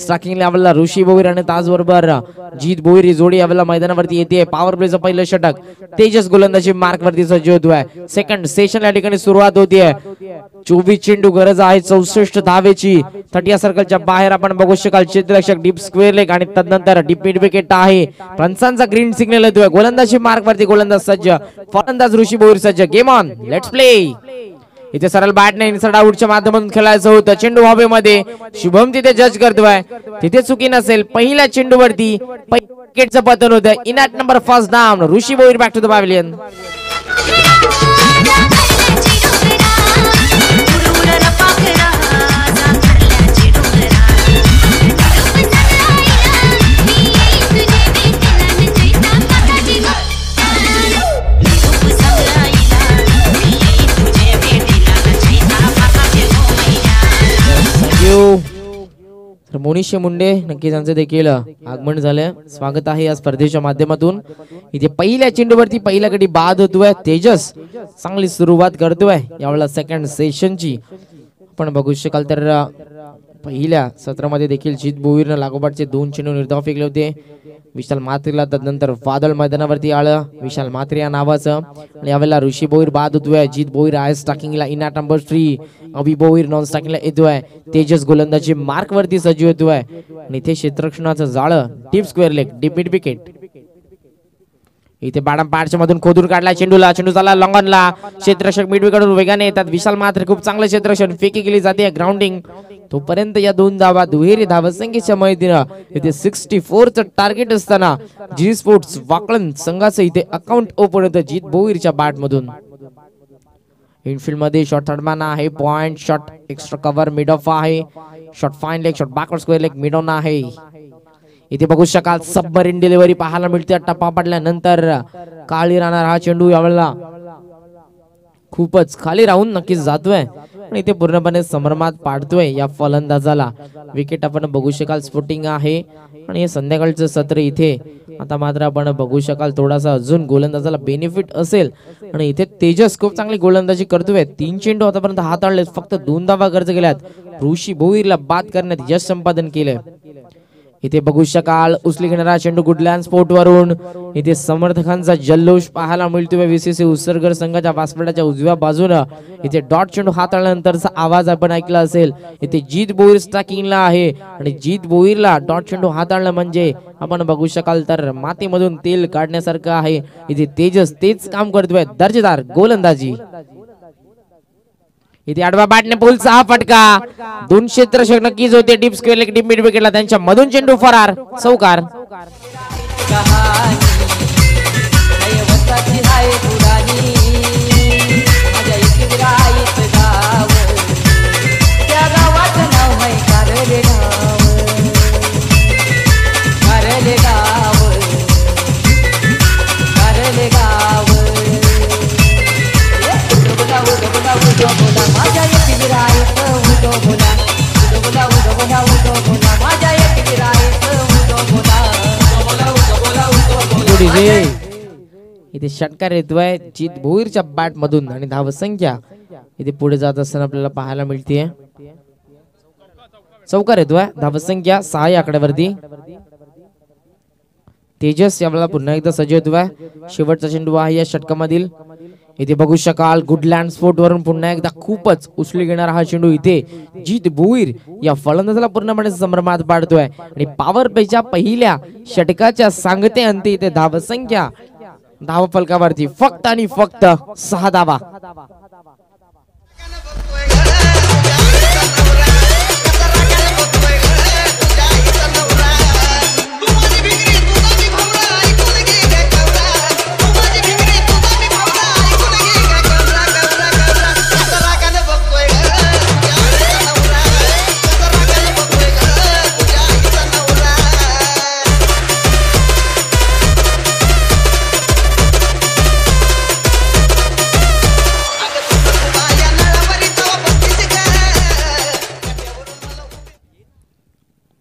Stalking लेवलला ऋषी भोईर आणि त्याचबरोबर जीत भोईर ही जोडी यावेळेला मैदानावरती येते. पॉवर प्लेचं पहिलं षटक तेजस गोलंदाजी मार्क वरती सज्ज होतोय सेकंड सेशन या ठिकाणी सुरुवात होतीये चोवीस चेंडू गरज आहे चौसष्ट धावेची. थटिया सर्कलच्या बाहेर आपण बघू शकाल. क्षेत्ररक्षक डीप स्क्वेअर लेग आणि तदनंतर डीप मिड विकेट आहे. पंचांचा ग्रीन सिग्नल येतोय. गोलंदाजी मार्क वरती गोलंदाज सज्ज. फलंदाज ऋषी भोईर सज्ज. गेम ऑन लेट्स प्ले इथे सरळ बॅटने इन्सर्ट आउटच्या माध्यमातून खेळायचं होतं चेंडू हवेमध्ये शुभम तिथे जज करतोय तिथे चुकी नसेल पहिल्या चेंडूवरती विकेटचं पतन होतं in at number first down Rishi Boir back to the pavilion मोनिशे Munde नक्की त्यांचं देखील आगमन झालंय. स्वागत आहे या स्पर्धेच्या माध्यमातून. इथे पहिल्या चेंडूवरती पहिल्या गडी बाद होतोय. तेजस चांगली सुरुवात करतोय. यावेळेला सेकंड सेशनची आपण बघू शकाल तर पहिल्या सत्रामध्ये देखील जित भोईरनं लागोपाठचे दोन चेंडू निर्धाव फेकले होते. विशाल मात्रेला तदनंतर वादळ मैदानावरती आलं विशाल मात्रे या नावाचं. आणि यावेळेला ऋषी बोईर बाद होतोय जित बोईर आय स्टाकिंगला इना number three Abhi Boir non स्टाकिंगला येतोय. तेजस गोलंदाजी मार्क वरती सज्ज होतोय आणि इथे क्षेत्रक्षणाचं जाळं. Deep square leg deep mid wicket इथे बाडम पाडच्या मधून खोदून काढला चेंडूला. चेंडू झाला लॉंगनला. क्षेत्रक्षक मिडवीकडून वेगाने येतात. विशाल मात्र खूप चांगलं क्षेत्रक्षण. फेकी केली जाते. ग्राउंडिंग तोपर्यंत या दोन धावा दुहेरी धावसंख्येच्या मैदाना इथे सिक्स्टी च टार्गेट असताना जी स्पोर्ट्स वाकळण संघाचं इथे अकाउंट ओपन होतं जीत बोईरच्या बॅट मधून इनफिल्डमध्ये शॉट थर्डमॅन आहे point shot extra cover mid off आहे. Shot fine leg shot backward square leg mid on आहे. इथे बघू शकाल सबमरीन डिलिव्हरी पाहायला मिळते टप्पा पडल्यानंतर. काळी राहणार हा चेंडू यावेळेला. खूपच खाली राहून नक्कीच जातोय. आणि इथे पूर्णपणे संभ्रमात पाडतोय या फलंदाजाला. विकेट आपण बघू शकाल स्पोर्टिंग आहे. आणि हे संध्याकाळचं सत्र इथे. आता मात्र आपण बघू शकाल थोडासा अजून गोलंदाजाला बेनिफिट असेल. आणि इथे तेजस खूप चांगली गोलंदाजी करतोय. तीन चेंडू आतापर्यंत हाताळले फक्त दोन धावा गरज गेल्यात ऋषी भोईरला बाद करण्यात यश संपादन केलंय. इथे बघू शकाल उचली घेणारा चेंडू गुडलँड स्पोर्ट वरून? इथे समर्थकांचा जल्लोष पाहायला मिळतोय विसीसी उसरगर संघाच्या वासपटाच्या उजव्या बाजूनं. इथे डॉट चेंडू हाताळल्यानंतरचा आवाज आपण ऐकला असेल इथे जीत बोईर स्टॅकिंगला आहे. आणि जीत बोईरला डॉट चेंडू हाताळलं म्हणजे आपण बघू शकाल तर मातीमधून तेल काढण्यासारखं आहे. इथे तेजस तेच काम करतोय दर्जेदार गोलंदाजी. इथे आडवा बाटने पूल सहा फटका. दोन क्षेत्र नक्कीच होते. Deep square leg deep mid विकेटला त्यांच्या मधून चेंडू फरार. चौकार षटकार येतोय जीत भोईरच्या बॅट मधून आणि धाव संख्या. इथे पुढे जात असताना आपल्याला पाहायला मिळते चौकार येतोय धाव संख्या सहा या आकड्यावरती. तेजस यावेळेला पुन्हा एकदा सज्ज होतोय शेवटचा चेंडू आहे या षटकामधील. इथे बघू शकाल गुडलँड स्पोर्ट वरून पुन्हा एकदा खूपच उचली घेणारा हा चेंडू इथे. जीत भुईर या फलंदाजाला पूर्णपणे संभ्रमात पाडतोय. आणि पॉवर पेच्या पहिल्या षटकाच्या सांगते अंती इथे धाव संख्या. धावा फलकावरती फक्त आणि फक्त सहा धावा.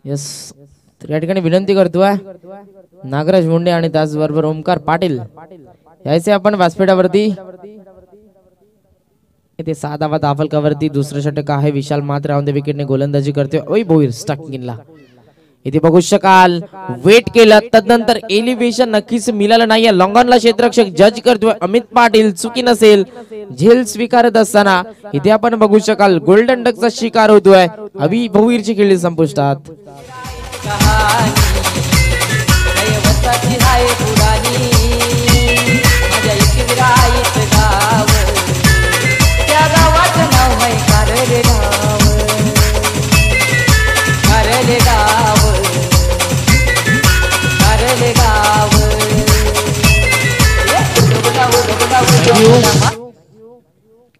यस तर या ठिकाणी विनंती करतोय नागराज मुंडे आणि त्याचबरोबर ओमकार पाटील. यायचे आपण व्यासपीठावरती. इथे सात धावा दाफलकावरती दुसरं षटक आहे. विशाल मात्र ऑन विकेटने गोलंदाजी करतोय. ओय भोईर किनला इथे बघू शकाल. वेट केलं तदनंतर एलिव्हेशन नक्कीच मिळालं नाहीये. लॉंगॉनला क्षेत्ररक्षक जज करतोय. अमित पाटील चुकी नसेल. झेल स्वीकारत असताना इथे आपण बघू शकाल गोल्डन डकचा शिकार होतोय. अभि भवीरची खेळी संपुष्टात.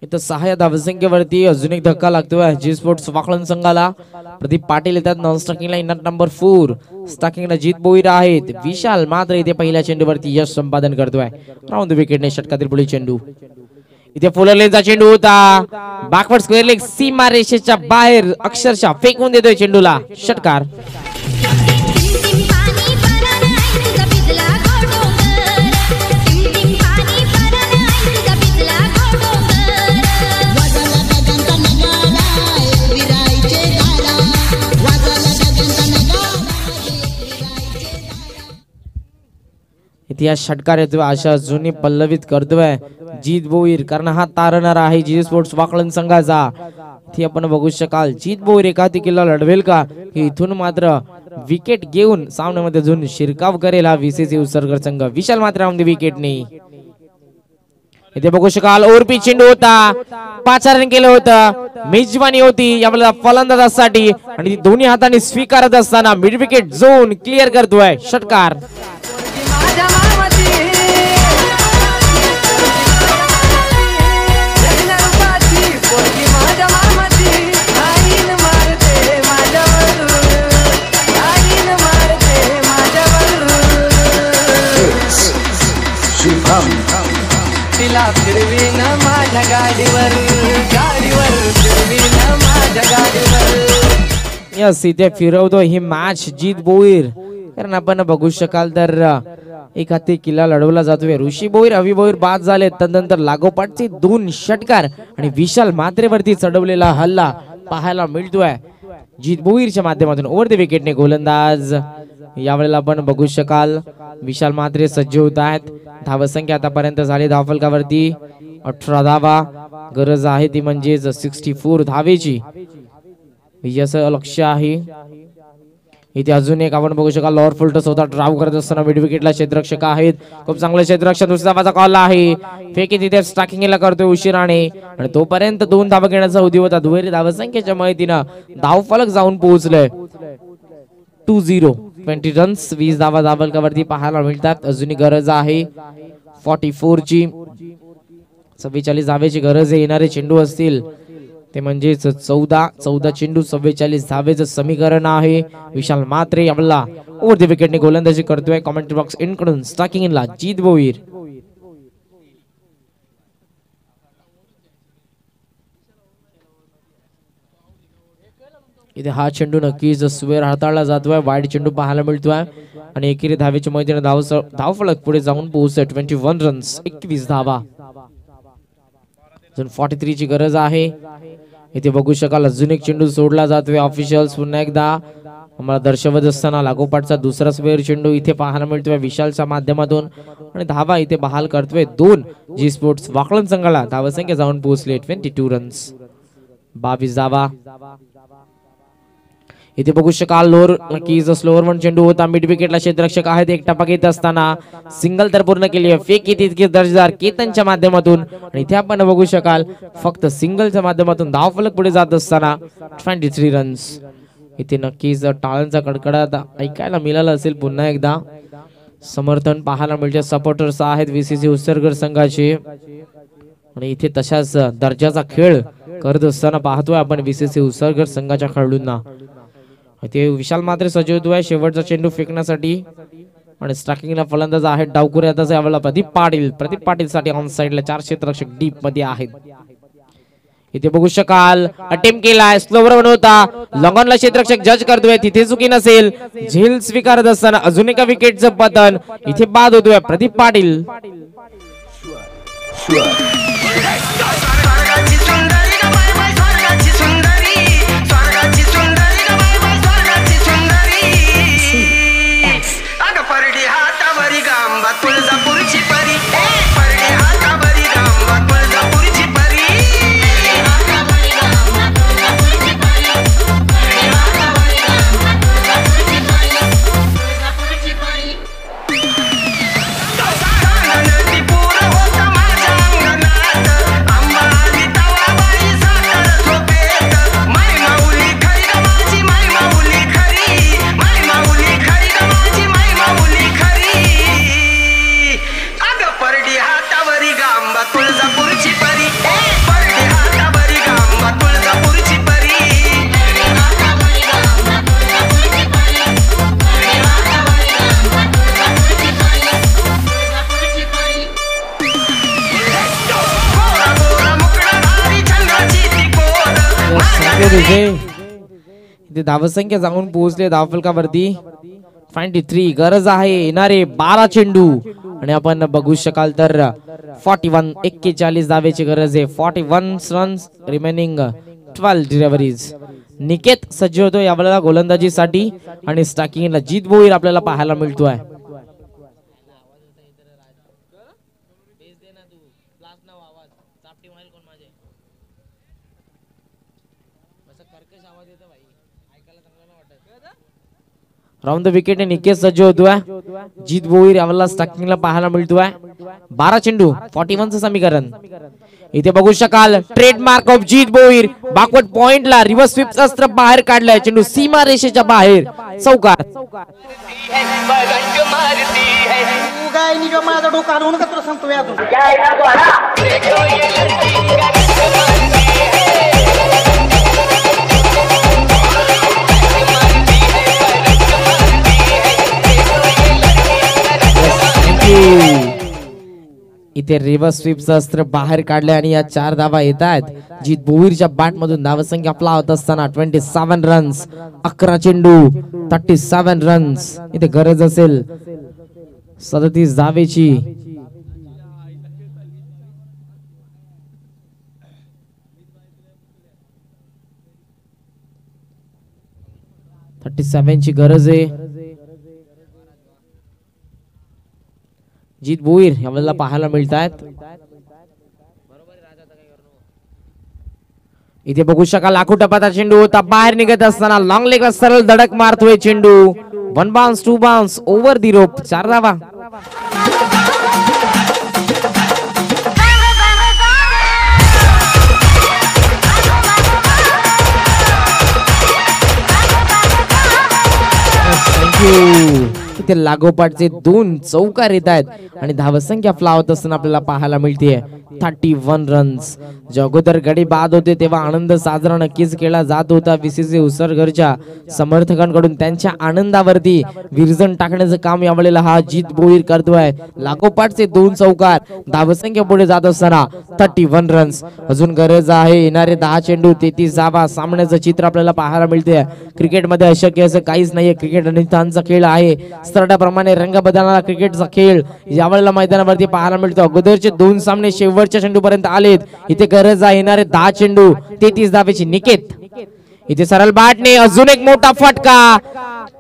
इथं सहाय्य धावसंख्येवरती अजून एक धक्का लागतोय. जी स्पोर्ट्स वाकळण संघाला. प्रदीप पाटील येतात नॉन स्टॉकिंगला इनर नंबर फोर स्टॉकिंगला जीत बोईर आहेत. विशाल मात्र इथे पहिल्या चेंडूवरती यश संपादन करतोय. राऊंड विकेटने षटकातील पुढील चेंडू. इथे फुलरलेनचा चेंडू होता. बॅकवर्ड स्क्वेअर लेग सीमा रेषेच्या बाहेर अक्षरशः फेकून देतोय चेंडूला. षटकार. इतिहास या षटकार येतोय. अशा जुनी पल्लवित करतोय. जीत बोईर कारण हा तारणार आहे. जी स्पोर्ट्स वाकळण संघाचा. ती आपण बघू शकाल जीत बोईर एखादी किल्ला लढवेल का? इथून मात्र विकेट घेऊन सामन्यामध्ये अजून शिरकाव करेल हा विसीसी उत्सर्ग संघ. विशाल मात्र विकेटने. इथे बघू शकाल ओरपी चेंडू होता. पाच रन केलं होतं. मेजबानी होती. यावेळेला फलंदाजासाठी आणि दोन्ही हाताने स्वीकारत असताना मिड विकेट झोन क्लिअर करतोय. षटकार. तिला फिरवीन माझ्या गाडीवर. गाडीवर फिरवीन माझ्या गाडीवर. यस इथे फिरवतो ही मॅच जीत बोईर. कारण आपण बघू शकाल तर एक हाती किल्ला लढवला जातोय. ऋषी बोईर अवि बोईर बाद झाले तदनंतर लागोपाठचे दोन षटकार आणि विशाल मात्रेवरती चढवलेला हल्ला पाहायला मिळतोय. जीत बोईरच्या माध्यमातून ओव्हर द विकेटने गोलंदाज. यावेळेला आपण बघू शकाल. विशाल मात्रे सज्ज होत आहेत. धावसंख्या आतापर्यंत झाली धावफलकावरती. अठरा धावा. गरज आहे ती म्हणजेच सिक्स्टी फोर धावेची. याचं लक्ष आहे. इथे अजून एक आपण बघू शकाल लॉर फुलटस होता ड्राव करत असताना मिड विकेटला क्षेत्ररक्षक आहेत. खूप चांगले क्षेत्ररक्षक दुसऱ्या माझा कॉल आहे. फेकी तिथे स्टाकिंगला करतोय उशिराने. आणि तोपर्यंत दोन धावा घेण्याचा उद्योग होता. दुहेरी धावसंख्येच्या माहितीनं धाव फलक जाऊन पोहोचलंय टू झिरो ट्वेंटी रन्स वीस धावा धावलकावरती पाहायला मिळतात. अजूनही गरज आहे. फॉर्टी फोर ची चव्वेचाळीस धावेची गरज आहे. येणारे चेंडू असतील. ते म्हणजेच चौदा चौदा चेंडू चव्वेचाळीस धावेचं समीकरण आहे. विशाल मात्रे आपला ओव्हर द विकेटने गोलंदाजी करतोय. कॉमेंट्री बॉक्स इनकडून स्टाकिंग इनला जीत बोईर. इथे हा चेंडू नक्कीच स्वेअर हाताळला जातोय. वाईट चेंडू पाहायला मिळतोय. आणि एकेरी धावेच्या मैदान धाव धाव फलक पुढे जाऊन पोहोचतोय. ट्वेंटी वन रन्स एकवीस धावा. अजून फॉर्टी थ्री ची गरज आहे. इथे बघू शकाल अजून एक चेंडू सोडला जातोय ऑफिशियल्स पुन्हा एकदा आम्हाला दर्शवत असताना लागोपाठचा दुसरा स्वेअर चेंडू इथे पाहायला मिळतोय विशालच्या माध्यमातून. आणि धावा इथे बहाल करतोय दोन जी स्पोर्ट्स वाकळण संघाला. धावसंख्या जाऊन पोहोचले ट्वेंटी टू रन्स बावीस धावा. इथे बघू शकाल लोअर नक्कीच स्लोअर वन चेंडू होता मिड विकेटला क्षेत्ररक्षक आहेत एक टपा घेत असताना सिंगल तर पूर्ण केली आहे. फेक येते इतके दर्जेदार केतनच्या माध्यमातून. आणि इथे आपण बघू शकाल फक्त सिंगलच्या माध्यमातून धाव फलक पुढे जात असताना ट्वेंटी थ्री रन्स इथे नक्कीच टाळांचा कडकडाट ऐकायला मिळाला असेल पुन्हा एकदा. समर्थन पाहायला मिळते सपोर्टर्स आहेत व्हीसीसी उत्सर्गर संघाचे. आणि इथे तशाच दर्जाचा खेळ करत असताना पाहतोय आपण व्हीसीसी उत्सर्गर संघाच्या खेळाडूंना. ते विशाल मात्र सजीव होतोय शेवटचा चेंडू फेकण्यासाठी आणि स्ट्राकिंगला फलंदाज आहे डावकुरे आता यावेळेला प्रदीप पाटील. प्रदीप पाटील साठी ऑन साइडला चार क्षेत्ररक्षक डीपमध्ये आहेत. इथे बघू शकाल अटेम्प केलाय स्लोवर बनवता लॉंगॉनला क्षेत्ररक्षक जज करतोय तिथे चुकी नसेल. झेल स्वीकारत असताना अजून एका विकेटचं पतन. इथे बाद होतोय प्रदीप पाटील. धावसंख्या जाऊन पोहोचले धावफलकावरती ट्वेंटी थ्री गरज आहे. येणारे बारा चेंडू. आणि आपण बघू शकाल तर फॉर्टी वन एक्केचाळीस धावेची गरज आहे. Forty one runs remaining twelve deliveries Niket सज्ज होतो यावेळेला गोलंदाजीसाठी. आणि स्टाकिंगला जीत बोईर आपल्याला पाहायला मिळतोय. राऊंड द विकेट निकेत सज्ज होतोय जीत भोईर यावेळेला स्टाकिंगला पाहायला मिळतोय बारा चेंडू फॉर्टी च समीकरण। इथे बघू शकाल trademark of Jeet Bhoir backward पॉइंटला रिव्हर्स स्वीप अस्त्र बाहेर काढलाय चेंडू। सीमा रेषेच्या बाहेर चौकार माझा डोका सांगतो इथे रिव्हर्स स्वीपचं अस्त्र बाहेर काढले आणि या चार धावा येत आहेत. जी भोईरच्या बॅट मधून धावसंख्या आपला होत असताना ट्वेंटी सेव्हन रन्स अकरा चेंडू थर्टी सेव्हन रन्स इथे गरज असेल सदतीस धावेची. थर्टी सेव्हन ची गरज आहे. जीत भोईर यावेळेला पाहायला मिळत आहेत इथे बघू शकाल लाखो टपाचा चेंडू. होता बाहेर निघत असताना लॉंग सरळ धडक मारतोय चेंडू. One bounce two bounce over the rope चार धावा. थँक्यू तिथे लागोपाठचे दोन चौकार येत आहेत. आणि धावसंख्या फ्लावत असताना आपल्याला पाहायला मिळते थर्टी वन रन्स जे अगोदर गडी बाद होते तेव्हा आनंद साजरा नक्कीच केला जात होता. विसीसी उसरगरच्या समर्थकांकडून त्यांच्या आनंदावरती विरजण टाकण्याचं काम यावेळेला हा जीत बोईर करतोय. लागोपाठचे दोन चौकार धावसंख्या पुढे जात असताना थर्टी वन रन्स अजून गरज आहे येणारे दहा चेंडू तेहतीस धावा सामन्याचं चित्र आपल्याला पाहायला मिळते क्रिकेटमध्ये अशक्य असं काहीच नाहीये. क्रिकेट अनितांचा खेळ आहे. स्तरडाप्रमाणे रंग बदलणारा क्रिकेटचा खेळ यावेळेला मैदानावरती पाहायला मिळतो. अगोदरचे दोन सामने शेवटच्या चेंडूपर्यंत आलेत. इथे गरज आहे येणारे दहा चेंडू तेहतीस धावेची निकेत. इथे सरळ बाटने अजून एक मोठा फटका.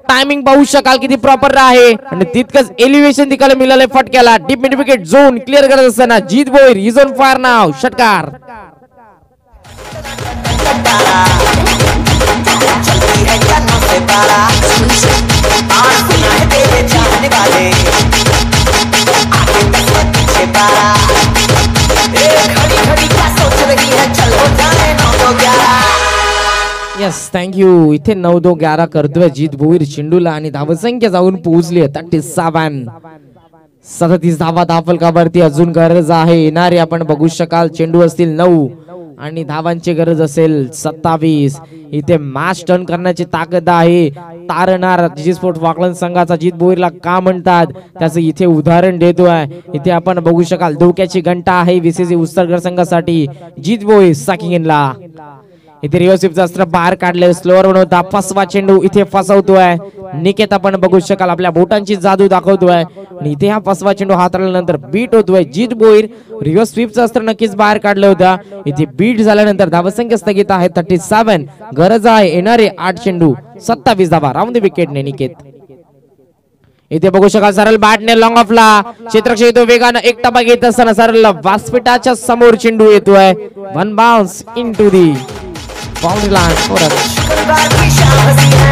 टायमिंग पाहू शकाल किती प्रॉपर आहे. आणि तितकंच एलिव्हेशन तिकडे मिळालंय फटक्याला. Deep mid wicket zone clear करत असताना Jeet Boir is on fire नाव षटकार. येस थँक्यू इथे नऊ दो ग्यारा करतोय जीत भोईर चेंडूला आणि धावसंख्या जाऊन पोहोचली थर्टी सेवन. सदतीस धावा धावफलकावरती अजून गरज आहे. येणारे आपण बघू शकाल. चेंडू असतील नऊ. आणि धावांची गरज असेल सत्तावीस. इथे मॅच टर्न करण्याची ताकद आहे. तारणार जी स्पोर्ट वाकलन संघाचा जीत बोईरला का म्हणतात? त्याचं इथे उदाहरण देतोय इथे आपण बघू शकाल धोक्याची घंटा आहे विसीसी उत्सर्गर संघासाठी. जीत बोईर साकिंगला इथे रिव्हर्सिपचं अस्त्र बाहेर काढले स्लोअर बनवता फसवा चेंडू. इथे फसवतोय. निकेत आपण बघू शकाल आपल्या बोटांची जादू दाखवतोय. आणि इथे हा फसवा चेंडू हाताळल्यानंतर बीट होतोय. जीत बोईर. रिव्हर्स स्वीपचं अस्त्र नक्कीच बाहेर काढलं होतं. इथे बीट झाल्यानंतर धावसंख्या स्थगित आहे. थर्टी सेव्हन गरज आहे. येणारे आठ चेंडू. सत्तावीस धाबा राऊंड विकेटने निकेत. इथे बघू शकाल सरळ बॅटने लॉंग ऑफला क्षेत्रक्षय येतो वेगानं एक टपा घेत असताना सरळ व्यासपीठाच्या समोर चेंडू येतोय. One bounce in to the All the lines, for others.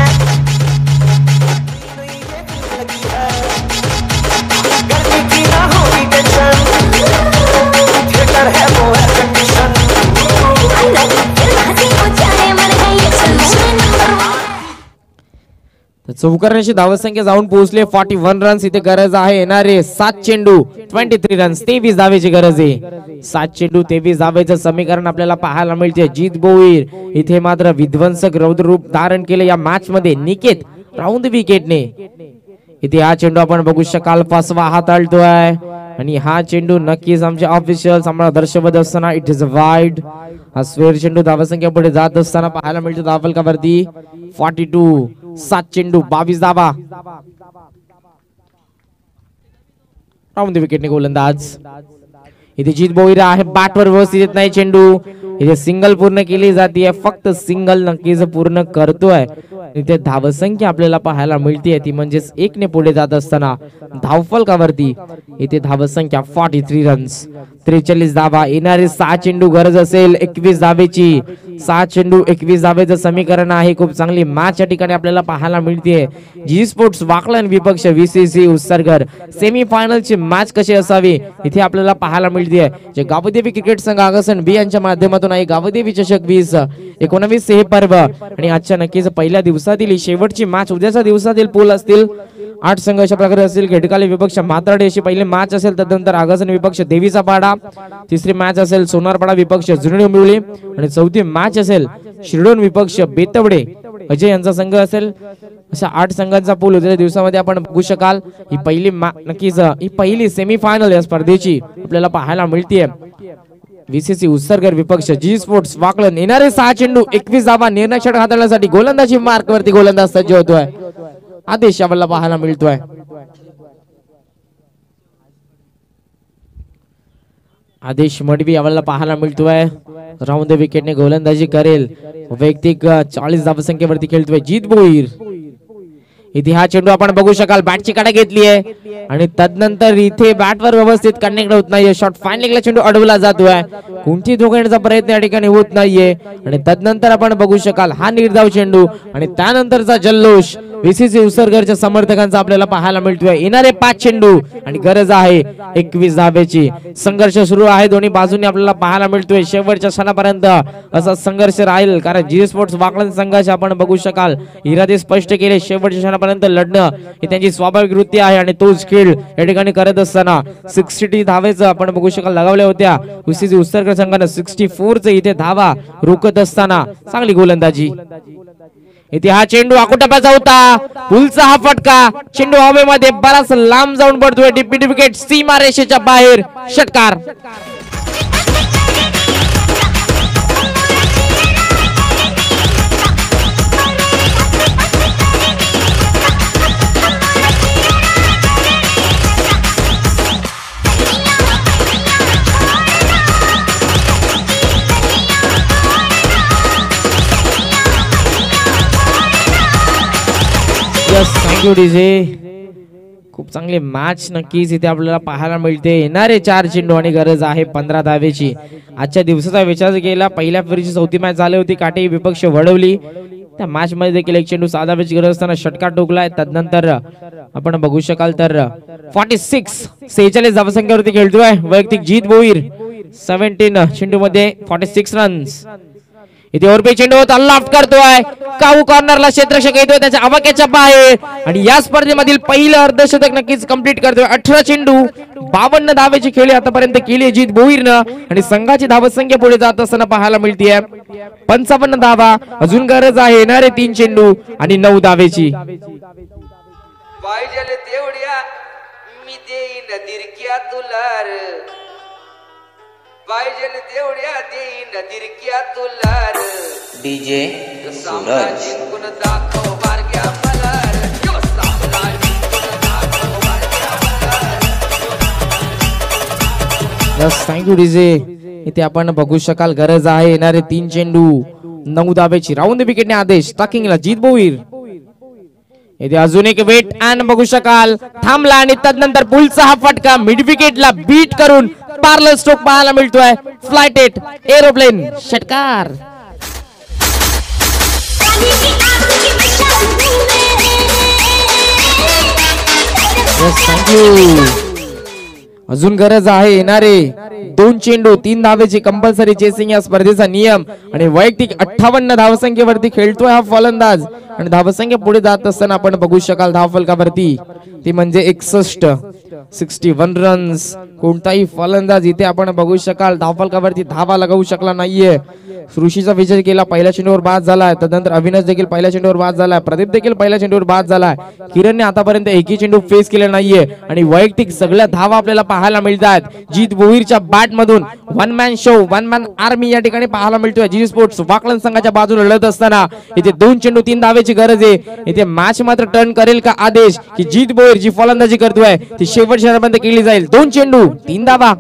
चौकरण्याची धावसंख्या जाऊन पोहोचले फॉर्टी वन रन्स इथे गरज आहे. येणारे सात चेंडू ट्वेंटी थ्री रन्स तेवीस धावेची गरज आहे. सात चेंडू तेवीस धावेचं समीकरण आपल्याला पाहायला मिळते. जीत बोईर इथे मात्र विध्वंसक रौद्र रूप धारण केले या मॅच मध्ये निकेत राऊंड विकेटने इथे हा चेंडू आपण बघू शकाल. फसवा हाताळतोय आणि हा चेंडू नक्कीच आमचे ऑफिशियल आम्हाला दर्शवत असताना इट इज वाईड हा स्वेर चेंडू धावसंख्या पुढे जात असताना पाहायला मिळतो धावलकावरती फॉर्टी टू सात चेंडू बावीस धावा. विकेट विकेटने गोलंदाज. इथे जीत बोईरा आहे बॅटवर व्यवस्थित येत नाही चेंडू. इथे सिंगल पूर्ण केली जाते फक्त सिंगल नक्कीच पूर्ण करतोय. इथे धावसंख्या आपल्याला पाहायला मिळते ती म्हणजेच एकने पुढे जात असताना धावफलकावरती इथे धावसंख्या फॉर्टी थ्री रन्स त्रेचाळीस धावा. येणारे सहा चेंडू गरज असेल. एकवीस धावेची. सहा चेंडू एकवीस धावेचं समीकरण आहे. खूप चांगली मॅच या ठिकाणी आपल्याला पाहायला मिळते जी स्पोर्ट्स वाकलन विपक्ष व्हीसीसी उत्सर्गर सेमी फायनलची मॅच कशी असावी? इथे आपल्याला पाहायला मिळते जे गावदेवी क्रिकेट संघ आगसन बी यांच्या माध्यमातून आहे. गावदेवी चषक वीस. एकोणावीस हे पर्व. आणि आजच्या नक्कीच पहिल्या दिवसातील शेवटची मॅच उद्याच्या दिवसातील पूल असतील. आठ संघ अशा प्रकारे असतील. खेडकाली विपक्ष मात्राडे अशी पहिली मॅच असेल त्यानंतर आगासन विपक्ष देवीचा पाडा. तिसरी मॅच असेल सोनारपाडा विपक्ष जुनी मिळवली आणि चौथी मॅच असेल शिरडोन विपक्ष बेतवडे. अजय यांचा संघ असेल. अशा आठ संघांचा पूल उद्याच्या दिवसामध्ये आपण बघू शकाल ही पहिली नक्कीच ही पहिली सेमीफायनल या स्पर्धेची आपल्याला पाहायला मिळतीये. व्हीसीसी उत्सर्गर विपक्ष जी स्पोर्ट्स वाकलन येणारे सहा चेंडू एकवीस दाबा निर्णय षटक हाताळण्यासाठी गोलंदाजी मार्क वरती गोलंदाज सज्ज होतोय. आदेश आपल्याला पाहायला मिळतोय. आदेश मडवी आपल्याला पाहायला मिळतोय. राऊंड द विकेटने गोलंदाजी करेल. वैयक्तिक चाळीस धावसंख्येवरती खेळतोय जीत बोईर. इथे हा चेंडू आपण बघू शकाल. बॅटची काटा घेतली आहे आणि तदनंतर इथे बॅटवर व्यवस्थित कनेक्ट होत नाहीये. शॉट फायनल चेंडू अडवला जातोय. कोणती धोक्याचा प्रयत्न या ठिकाणी होत नाहीये. आणि तदनंतर आपण बघू शकाल हा निर्धाव चेंडू. आणि त्यानंतरचा जल्लोष बीसीसी उसरगरच्या समर्थकांचा आपल्याला पाहायला मिळतोय. येणारे पाच चेंडू आणि गरज आहे एकवीस धाब्याची संघर्ष सुरू आहे. दोन्ही बाजूनी आपल्याला पाहायला मिळतोय. शेवटच्या क्षणापर्यंत असा संघर्ष राहील. कारण जी स्पोर्ट्स वाकलन संघाचे आपण बघू शकाल. इरादे स्पष्ट केले. शेवटच्या क्षणापर्यंत लढणं ही त्यांची स्वाभाविक वृत्ती आहे आणि तोच खेळ या ठिकाणी करत असताना सिक्स्टी धावेचं आपण बघू शकाल. लगावल्या होत्या. बीसीसी उत्सर्ग संघानं सिक्स्टी फोरचं इथे धावा रोखत असताना चांगली गोलंदाजी. इथे हा चेंडू आकुटप्याचा होता पुलचा हा फटका. चेंडू हवेमध्ये बराच लांब जाऊन पडतोय. डिप्टी विकेट सीमा रेषेच्या बाहेर. षटकार. थँक्यू डीजे खूप चांगली मॅच नक्कीच इथे आपल्याला पाहायला मिळते. येणारे चार चेंडू आणि गरज आहे पंधरा धावेची आजच्या दिवसाचा विचार केला पहिल्या फेरीची चौथी मॅच झाली होती काटे विपक्ष वडवली त्या मॅच मध्ये देखील एक चेंडू साधा धावेची गरज असताना षटकार टोकलाय. तदनंतर आपण बघू शकाल तर फॉर्टी सिक्स सेहेचाळीस धावसंख्येवरती खेळतोय. वैयक्तिक जीत बोईर सेव्हन्टीन चेंडू मध्ये फॉर्टी सिक्स रन्स इथे ओरपे चेंडू होता लाफ्ट करतोय. काऊ कॉर्नरला क्षेत्रक्षक येतोय त्याच्या आवाक्याच्या बाहेर. आणि या स्पर्धेमधील पहिलं अर्धशतक नक्कीच कंप्लीट करतोय. अठरा चेंडू बावन्न धावेची खेळी आतापर्यंत केली आहे जीत भोईरनं आणि संघाची धावसंख्या पुढे जात असताना पाहायला मिळतीये. पंचावन्न धावा अजून गरज आहे. येणारे तीन चेंडू आणि नऊ धावेची. तेवढ्या मी देईन तिरक्या तुलार पाहिजे तेवढ्या देईन दिरक्या तुलार. डीजे सूरज. जिंकून दाखव बारक्या मलार यो सामना जिंकून दाखव बारक्या मलार यस थँक्यू डीजे इथे आपण बघू शकाल गरज आहे येणारे तीन चेंडू. नऊ धावेची राऊंड विकेटने आदेश. टाकिंगला जीत बोईर इथे अजून एक वेट अँड बघू शकाल. थांबला आणि तदनंतर पुलचा हा फटका मिड विकेटला बीट करून पार्लर स्ट्रोक पाहायला मिळतोय. फ्लायटेट एट एरोप्लेन षटकार. अजून गरज आहे येणारे दोन चेंडू तीन धावेची कंपल्सरी चेसिंग या स्पर्धेचा नियम आणि वैयक्तिक अठ्ठावन्न धावसंख्येवरती खेळतोय हा फलंदाज. आणि धावसंख्या पुढे जात असताना आपण बघू शकाल धाव फलकावरती ती म्हणजे एकसष्ट सिक्स्टी वन रन्स कोणताही फलंदाज इथे आपण बघू शकाल. धावफलकावरती धावा लगावू शकला नाहीये. ऋषीचा विजय केला पहिल्या चेंडूवर बाद झालाय. तदनंतर अविनाश देखील पहिल्या चेंडूवर बाद झालाय. प्रदीप देखील पहिल्या चेंडूवर बाद झालाय. किरणने आतापर्यंत एकही चेंडू फेस केले नाहीये. आणि वैयक्तिक सगळ्या धावा आपल्याला पाहायला मिळतात जीत बोईरच्या बॅट मधून one man show one man army या ठिकाणी पाहायला मिळतोय. जी स्पोर्ट्स वाकलन संघाच्या बाजूला लढत असताना इथे दोन चेंडू तीन धावेची गरज आहे. इथे मॅच मात्र टर्न करेल का आदेश की जीत बोईर जी फलंदाजी करतोय ती शेवटच्या क्षणापर्यंत केली जाईल. दोन चेंडू तीन धावा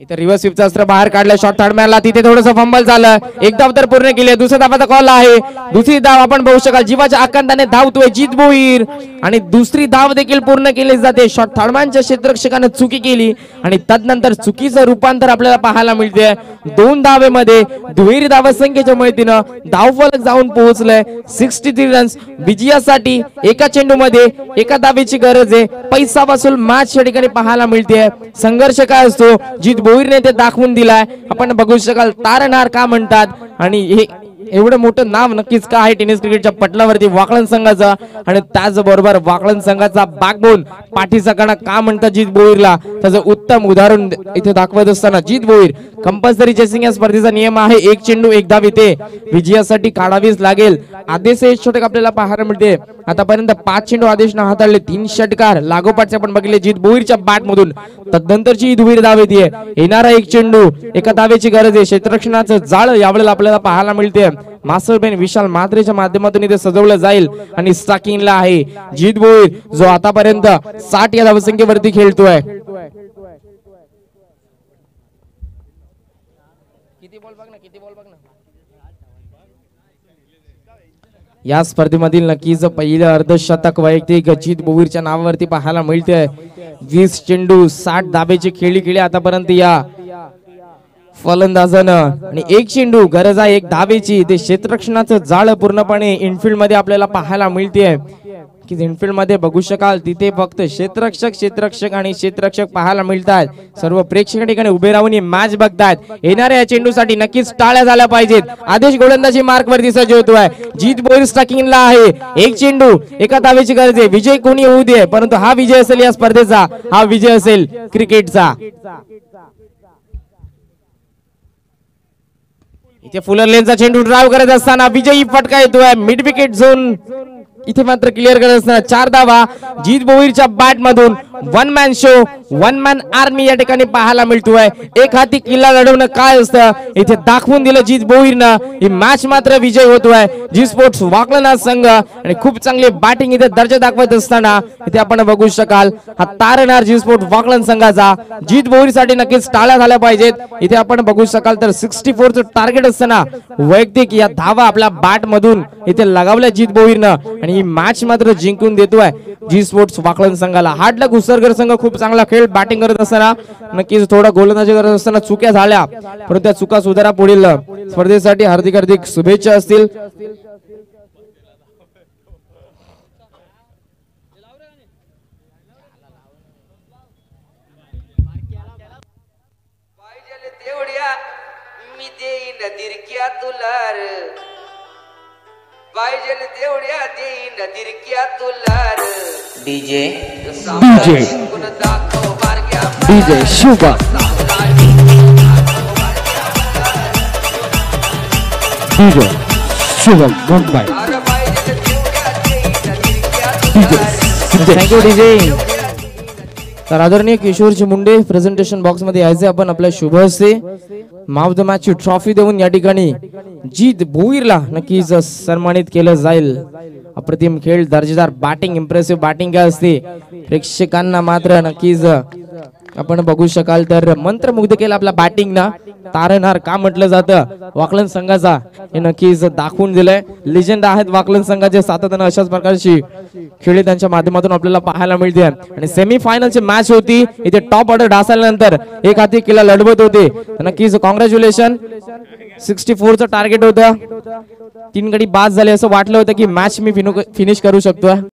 इथे रिव्हर्स स्विपचं अस्त्र बाहेर काढलं शॉर्ट थर्ड मॅनला तिथे थोडंसं फंबल झालं. एक धाव तर पूर्ण केली दुसऱ्या धावाचा कॉल आहे. दुसरी धाव आपण बघू शकाल जीवाच्या आकांताने धावतोय जीत भोईर आणि दुसरी धाव देखील पूर्ण केली जाते. शॉट थर्डमॅनच्या क्षेत्ररक्षकाने चुकी केली. आणि तदनंतर चुकीचं रूपांतर आपल्याला पाहायला मिळते. दोन धावेमध्ये दुहेरी धावा संख्येच्या मदतीनं धावफलक जाऊन पोहोचलंय. सिक्स्टी थ्री रन्स विजयासाठी एका चेंडूमध्ये एका धावेची गरज आहे. पैसा वसूल मॅच या ठिकाणी पाहायला मिळते. संघर्ष काय असतो? जीत भोईरने ते दाखवून दिलाय. आपण बघू शकाल तारणार का म्हणतात आणि हे एवढं मोठं नाव नक्कीच का आहे टेनिस क्रिकेटच्या पटलावरती वाकळण संघाचा? आणि त्याचबरोबर वाकळण संघाचा बॅकबोन पाठीचा कणा का म्हणतात जीत बोईरला? त्याचं उत्तम उदाहरण इथे दाखवत असताना जीत बोईर. कंपल्सरी चेसिंग या स्पर्धेचा नियम आहे एक चेंडू एक धाव इथे. विजयासाठी काढावीच लागेल. आदेश हे षटक आपल्याला पाहायला मिळते. आतापर्यंत पाच चेंडू आदेश न हाताळले तीन षटकार. लागोपाठचे आपण बघितले जीत बोईरच्या बॅट मधून तदनंतरची ही धाव येते. येणारा एक चेंडू एका धावेची गरज आहे. क्षेत्ररक्षणाचं जाळ यावेळेला आपल्याला पाहायला मिळते. मास्टरबेन विशाल मात्रेच्या माध्यमातून इथे सजवलं जाईल आणि स्टाकिंगला आहे. जीत भोईर जो आतापर्यंत साठ या धावसंख्येवरती खेळतोय. या स्पर्धेमधील नक्कीच पहिलं अर्धशतक वैयक्तिक जीत भोईरच्या नावावरती पाहायला मिळते वीस चेंडू साठ धाबेची खेळी केली आतापर्यंत या फलंदाजानं. आणि एक चेंडू गरज आहे एक धावेची. ते क्षेत्ररक्षणाचं जाळ पूर्णपणे इनफिल्डमध्ये आपल्याला पाहायला मिळते की इनफिल्डमध्ये बघू शकाल तिथे फक्त क्षेत्ररक्षक क्षेत्ररक्षक आणि क्षेत्ररक्षक पाहायला मिळतात. सर्व प्रेक्षक ठिकाणी उभे राहून ही मॅच बघतात. येणाऱ्या या चेंडूसाठी नक्कीच टाळ्या झाल्या पाहिजेत. आदेश गोलंदाजी मार्क वरती सज्ज होतोय जीत बोईल स्टॅकिंगला आहे. एक चेंडू एका धावेची गरज आहे. विजय कोणी होऊ दे परंतु हा विजय असेल या स्पर्धेचा. हा विजय असेल क्रिकेटचा. इथे फुलर लेनचा चेंडू ड्राईव्ह करत असताना विजयी फटका येतोय. मिड विकेट झोन इथे मात्र क्लिअर करत असताना चार धावा. जीत बोईरच्या बॅट मधून one man show one man army या ठिकाणी पाहायला मिळतोय. एक हाती किल्ला लढवणं काय असतं? इथे दाखवून दिलं जीत बोईरनं ही मॅच मात्र विजय होतोय. जी स्पोर्ट्स वाकलना संघ आणि खूप चांगली बॅटिंग इथे दर्जा दाखवत असताना इथे आपण बघू शकाल. हा तारणार जी स्पोर्ट वाकलन संघाचा. जीत बोईरसाठी नक्कीच टाळ्या झाल्या पाहिजेत. इथे आपण बघू शकाल तर सिक्स्टी फोरचं टार्गेट असताना वैयक्तिक या धावा आपल्या बॅट मधून इथे लगावल्या जीत बोईरनं आणि ही मॅच मात्र जिंकून देतोय जी स्पोर्ट्स वाकलन संघाला हार्डला घुसरगर संघ खूप चांगला खेळ बॅटिंग करत असताना. नक्कीच थोडा गोलंदाजी करत असताना चुक्या झाल्या. परंतु त्या चुका सुधारा पुढील स्पर्धेसाठी हार्दिक हार्दिक शुभेच्छा असतील. मी देईन तुला पाहिजे तेवढ्या देईन दिरक्या तुला डीजे. दाखव बारक्या डीजे शुभा. डीजे शुभम मुंबई र थँक्यू डीजे तर आदरणीय किशोरजी मुंडे प्रेझेंटेशन बॉक्समध्ये यायचे आपण आपल्या शुभ हस्ते द मॅच ची ट्रॉफी देऊन या ठिकाणी जीत भोईरला नक्कीच सन्मानित केलं जाईल. अप्रतिम खेळ दर्जेदार बॅटिंग इम्प्रेसिव्ह बॅटिंग काय असते. प्रेक्षकांना मात्र नक्कीच आपण बघू शकाल तर मंत्रमुग्ध केलं आपल्या बॅटिंग ना तारणहार का म्हटलं जातं? वाकलन संघाचा हे नक्कीच दाखवून दिलंय. लिजंड आहेत वाकलन संघाचे सातत्यानं अशाच प्रकारची खेळी त्यांच्या माध्यमातून आपल्याला पाहायला मिळते. आणि सेमी फायनलची मॅच होती. इथे टॉप ऑर्डर ढासल्यानंतर एक हाती किल्ला लढवत होते. नक्कीच कॉंग्रॅच्युलेशन सिक्स्टी फोरचं टार्गेट होतं. तीन गडी बाद झाले असं वाटलं होतं की मॅच मी फिनिश करू शकतो